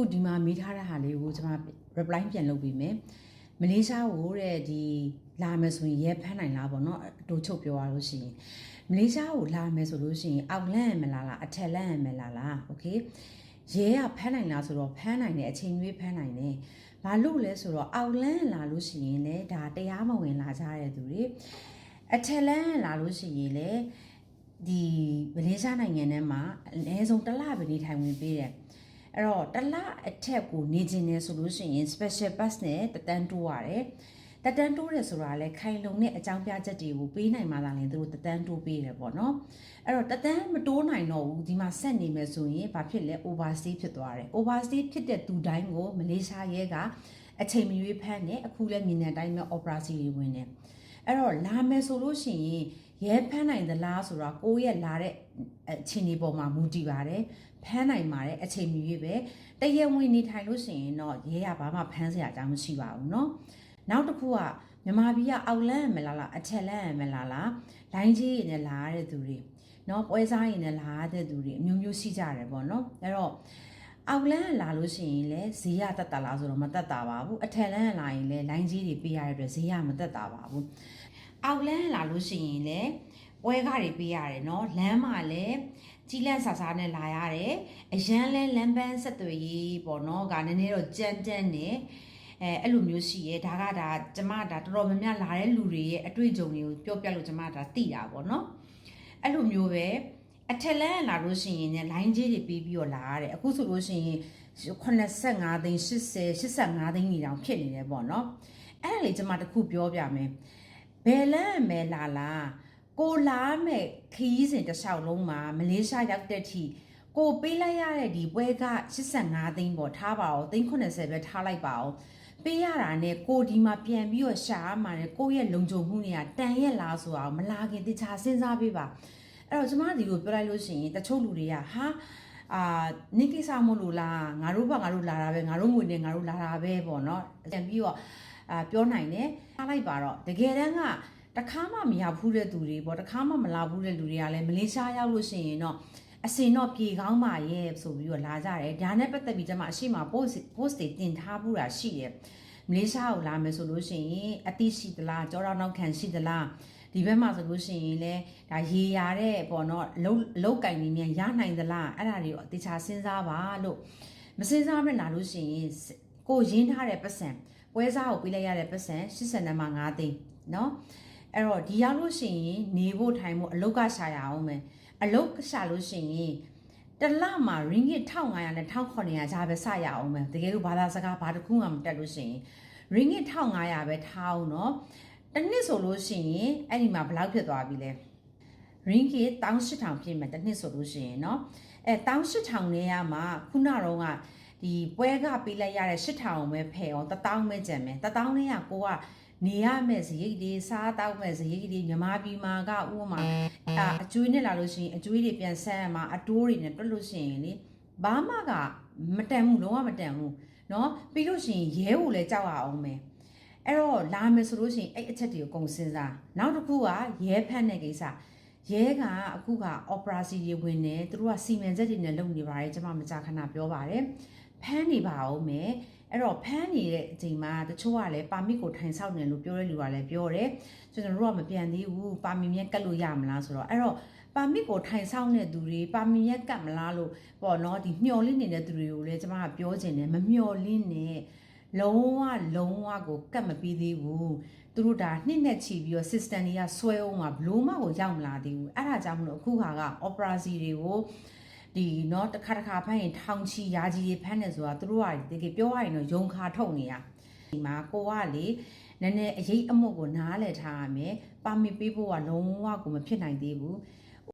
ခုဒီမှာမေးထားတဲ့ဟာလေးကိုကျွန်မ reply ပြန်လုပ်ပြီးမယ်မလေးရှားကိုတဲ့ဒီလာမယ်ဆိုရင်ရဲဖမ်းနိုင်လားပေါ့နော်အတူချုပ်ပြောရလို့ရှိရင်မလေးရှားကိုလာမယ်ဆိုလို့ရှိရင်အောက်လန့်မလားလားအထက်လန့်မလားလားโอเคရဲကဖမ်းနိုင်လားဆိုတော့ဖမ်းနိုင်တယ်အချိန်ကြီးဖမ်းနိုင်တယ်ဘာလို့လဲဆိုတော့အောက်လန့်လာလို့ရှိရင်လေဒါတရားမဝင်လာကြတဲ့သူတွေအထက်လန့်လာလို့ရှိရင်လေဒီမလေးရှားနိုင်ငံထဲမှာအနည်းဆုံးတစ်လပဲနေထိုင်ဝင်ပေးတယ် အဲ့တော့တစ်လအထက်ကိုနေခြင်းနေဆိုလို့ရှိရင် special bus နဲ့တက်တန်းတိုးရတယ်တက်တန်းတိုးတယ်ဆိုတာလဲခိုင်လုံတဲ့အကြောင်းပြချက်တွေကိုပေးနိုင်မှသာလဲသူတို့တက်တန်းတိုးပေးတယ်ပေါ့နော်အဲ့တော့တက်တန်းမတိုးနိုင်တော့ဘူးဒီမှာဆက်နေမယ်ဆိုရင်ဘာဖြစ်လဲ overstay ဖြစ်သွားတယ် overstay ဖြစ်တဲ့သူတိုင်းကိုမလေးရှားရဲကအချိန်မရွေးဖမ်းတယ်အခုလဲမြင်တဲ့အတိုင်းပဲ operation တွေဝင်တယ် အဲ့တော့လာမယ်ဆိုလို့ရှိရင်ရဲဖမ်းနိုင်သလားဆိုတော့ကိုယ့်ရဲ့လာတဲ့အချိန်ဒီပေါ်မှာမူတည်ပါတယ်ဖမ်းနိုင်ပါတယ်အချိန်မီပဲတရဝင်နေထိုင်လို့ရှိရင်တော့ရဲရဘာမှဖမ်းစရာအကြောင်းမရှိပါဘူးเนาะနောက်တစ်ခုကမြန်မာပြည်ကအောက်လန့်ရမလားလားအထက်လန့်ရမလားလားလိုင်းကြီးရနဲ့လာရတဲ့သူတွေเนาะပွဲစားရနဲ့လာရတဲ့သူတွေအမျိုးမျိုးရှိကြတယ်ပေါ့เนาะအဲ့တော့ အောက်လန်းကလာလို့ရှိရင်လည်းဈေးရတက်တာလားဆိုတော့မတက်တာပါဘူးအထက်လန်းကလာရင်လည်းလိုင်းကြီးတွေပေးရတဲ့အတွက်ဈေးရမတက်တာပါဘူးအောက်လန်းကလာလို့ရှိရင်လည်းပွဲကားတွေပေးရတယ်နော်လမ်းမှာလည်းကြီးလန့်ဆာဆာနဲ့လာရတယ်အရန်လဲလမ်းပန်းဆက်သွယ်ရေးပေါ့နော်ကနည်းနည်းတော့ကြမ်းတမ်းနေအဲအဲ့လိုမျိုးရှိရဲဒါကဒါကျမဒါတော်တော်များများလာတဲ့လူတွေရဲ့အတွေ့အကြုံတွေကိုပြောပြလို့ကျမဒါသိတာပေါ့နော်အဲ့လိုမျိုးပဲ အထက်လန်းလာလို့ရှိရင်လည်း line ကြီးတွေပြီးပြီးတော့လာရတယ်အခုဆိုလို့ရှိရင်85သိန်း80 85သိန်းနေတောင်ဖြစ်နေတယ်ပေါ့နော်အဲ့ဒါလေကျမတခုပြောပြမယ်ဘယ်လန်းမဲလာလားကိုလာမဲ့ခီးစဉ်တစ်လျှောက်လုံးမှာမလေးရှားရောက်တဲ့ထိကိုပေးလိုက်ရတဲ့ဒီပွဲက85သိန်းပေါ့ထားပါအောင်သိန်း80ပဲထားလိုက်ပါအောင်ပေးရတာနဲ့ကိုဒီမှာပြန်ပြီးတော့ရှာရမှာနဲ့ကိုရဲ့လုံခြုံမှုတွေကတန်ရက်လားဆိုအောင်မလာခင်တခြားစဉ်းစားပေးပါ အဲ့တော့ကျမဒီကိုပြောလိုက်လို့ရှိရင်တချို့လူတွေကဟာအာနိကိစ္စမို့လို့လားငါတို့ဘာငါတို့လာတာပဲငါတို့ငွေနဲ့ငါတို့လာတာပဲပေါ့နော်ပြန်ပြီးတော့အာပြောနိုင်တယ်ထားလိုက်ပါတော့တကယ်တမ်းကတခါမှမရောက်ဘူးတဲ့သူတွေပေါ့တခါမှမလာဘူးတဲ့လူတွေကလည်းမလေးရှားရောက်လို့ရှိရင်တော့အစင်တော့ပြေကောင်းပါရဲ့ဆိုပြီးတော့လာကြတယ်ဒါနဲ့ပတ်သက်ပြီးကျွန်မအရှိမ post post တွေတင်ထားဘူးတာရှိတယ်မလေးရှားကိုလာမယ်ဆိုလို့ရှိရင်အတိရှိသလားကြောတော့နောက်ခံရှိသလား ဒီဘက်မှာဆိုလို့ရှိရင်လည်းဒါရေရတဲ့ပေါ့နော်လုံးလောက်ကင်နေမြန်ရနိုင်သလားအဲ့ဒါတွေကိုအတိချာစဉ်းစားပါလို့မစဉ်းစားမဲ့လာလို့ရှိရင်ကိုရင်းထားတဲ့ပတ်စံပွဲစားကိုပေးလိုက်ရတဲ့ပတ်စံ80နံပါတ်5သိန်းเนาะအဲ့တော့ဒီရောက်လို့ရှိရင်နေဖို့ထိုင်ဖို့အလုတ်ကရှာရအောင်မယ်အလုတ်ရှာလို့ရှိရင်တလမှာ ringgit 1500နဲ့1900ကြားပဲစရအောင်မယ်တကယ်လို့ဘာသာစကားဘာတစ်ခုမှမတက်လို့ရှိရင် ringgit 1500ပဲထားအောင်เนาะ တစ်နှစ်ဆိုလို့ရှိရင်အဲ့ဒီမှာဘယ်လောက်ဖြစ်သွားပြီလဲ ringgit 18000ဖြစ်မယ်တစ်နှစ်ဆိုလို့ရှိရင်เนาะအဲ18000နဲ့ရမှာခုနတော့ကဒီပွဲကပေးလိုက်ရတဲ့8000ပဲဖယ်အောင်1000ပဲကျန်မယ်1000နဲ့ကကိုကနေရမဲ့ဇရိတ်တွေစားတောက်မဲ့ဇရိတ်တွေမြမပြည်မှာကဥပမာအာအကျွေးနဲ့လာလို့ရှိရင်အကျွေးတွေပြန်ဆက်ရမှာအတိုးတွေနဲ့တွက်လို့ရှိရင်လေဘာမှကမတန်ဘူးလုံးဝမတန်ဘူးเนาะပြီးလို့ရှိရင်ရဲကိုလည်းကြောက်ရအောင်မယ် အဲ့တော့လာမယ်ဆိုလို့ရှိရင်အဲ့အချက်တွေကိုကုန်စဉ်းစားနောက်တစ်ခုကရဲဖက်တဲ့ကိစ္စရဲကအခုက operation တွေဝင်နေသူတို့ကစီမံချက်တွေနဲ့လုပ်နေပါတယ်ကျွန်မမကြာခဏပြောပါတယ်ဖမ်းနေပါအောင်မယ်အဲ့တော့ဖမ်းနေတဲ့အချိန်မှာတချို့ကလည်းပါမစ်ကိုထိုင်ဆောက်နေလို့ပြောတဲ့လူကလည်းပြောတယ်ကျွန်တော်တို့ကမပြန်သေးဘူးပါမစ်မြက်ကတ်လို့ရမလားဆိုတော့အဲ့တော့ပါမစ်ကိုထိုင်ဆောက်နေသူတွေပါမစ်မြက်ကတ်မလားလို့ပေါ့နော်ဒီမျော်လင့်နေတဲ့သူတွေကိုလည်းကျွန်မကပြောချင်တယ်မမျော်လင့်နဲ့ လုံးဝလုံးဝကိုကတ်မပြီးသေးဘူးသူတို့ဒါနှစ်နဲ့ချီပြီးတော့ system တွေကဆွဲအောင်မှာဘလို့မှကိုရောက်မလာသေးဘူးအဲ့ဒါကြောင့်မလို့အခုခါက operation တွေကိုဒီเนาะတစ်ခါတစ်ခါဖမ်းရင်ထောင်ချီရာကြီးတွေဖမ်းနေဆိုတာသူတို့ကတကယ်ပြောရရင်တော့ယုံခါထုတ်နေရဒီမှာကိုကလေနည်းနည်းအရေးအမွတ်ကိုနားလည်ထားရမယ်ပါမစ်ပေးဖို့ကလုံးဝကိုမဖြစ်နိုင်သေးဘူး